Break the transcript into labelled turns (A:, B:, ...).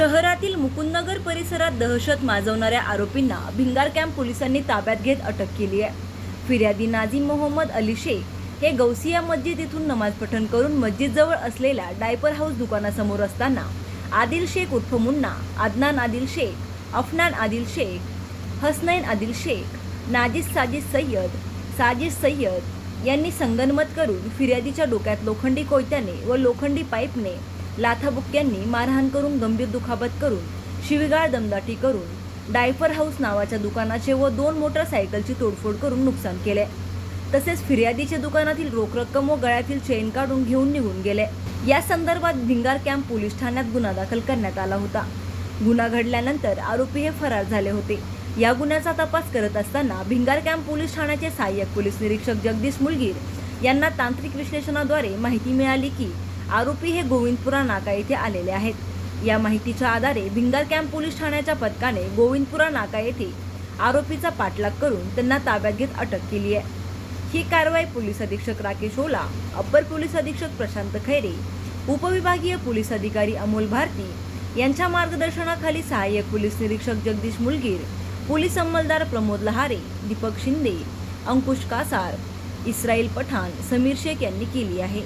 A: शहरातील मुकुंदनगर परिसरात दहशत माजवणाऱ्या आरोपींना भिंगार कॅम्प पोलिसांनी ताब्यात घेत अटक केली आहे. फिर्यादी नाझीम मोहम्मद अली शेख हे गौसिया मस्जिद येथून नमाज पठण करून मस्जिदजवळ असलेल्या डायपर हाऊस दुकानासमोर असताना आदिल शेख उर्फ मुन्ना आदनान आदिल शेख अफनान आदिल शेख हसनैन आदिल शेख नाजिस साजिद सय्यद साजिद सय्यद यांनी संगनमत करून फिर्यादीच्या डोक्यात लोखंडी कोयत्याने व लोखंडी पाईपने लाथाबुक्क्यांनी मारहाण करून गंभीर दुखापत करून शिवीगाळ दमदाटी करून डायफर हाऊस नावाच्या दुकानाचे व दोन मोटरसायकलची तोडफोड करून नुकसान केले. तसेच फिर्यादीचे दुकानातील रोख रक्कम व गळ्यातील चेन काढून घेऊन निघून गेले. या संदर्भात भिंगार कॅम्प पोलीस ठाण्यात गुन्हा दाखल करण्यात आला होता. गुन्हा घडल्यानंतर आरोपी हे फरार झाले होते. या गुन्ह्याचा तपास करत असताना भिंगार कॅम्प पोलीस ठाण्याचे सहाय्यक पोलीस निरीक्षक जगदीश मुलगीर यांना तांत्रिक विश्लेषणाद्वारे माहिती मिळाली की आरोपी हे गोविंदपुरा नाका येथे आलेले आहेत. या माहितीच्या आधारे भिंगार कॅम्प पोलीस ठाण्याच्या पथकाने गोविंदपुरा नाका येथे आरोपीचा पाठलाग करून त्यांना ताब्यात घेत अटक केली आहे. ही कारवाई पोलीस अधीक्षक राकेश ओला अप्पर पोलीस अधीक्षक प्रशांत खैरे उपविभागीय पोलीस अधिकारी अमोल भारती यांच्या मार्गदर्शनाखाली सहाय्यक पोलीस निरीक्षक जगदीश मुलगीर पोलीस अंमलदार प्रमोद लहारे दीपक शिंदे अंकुश कासार इस्राईल पठाण समीर शेख यांनी केली आहे.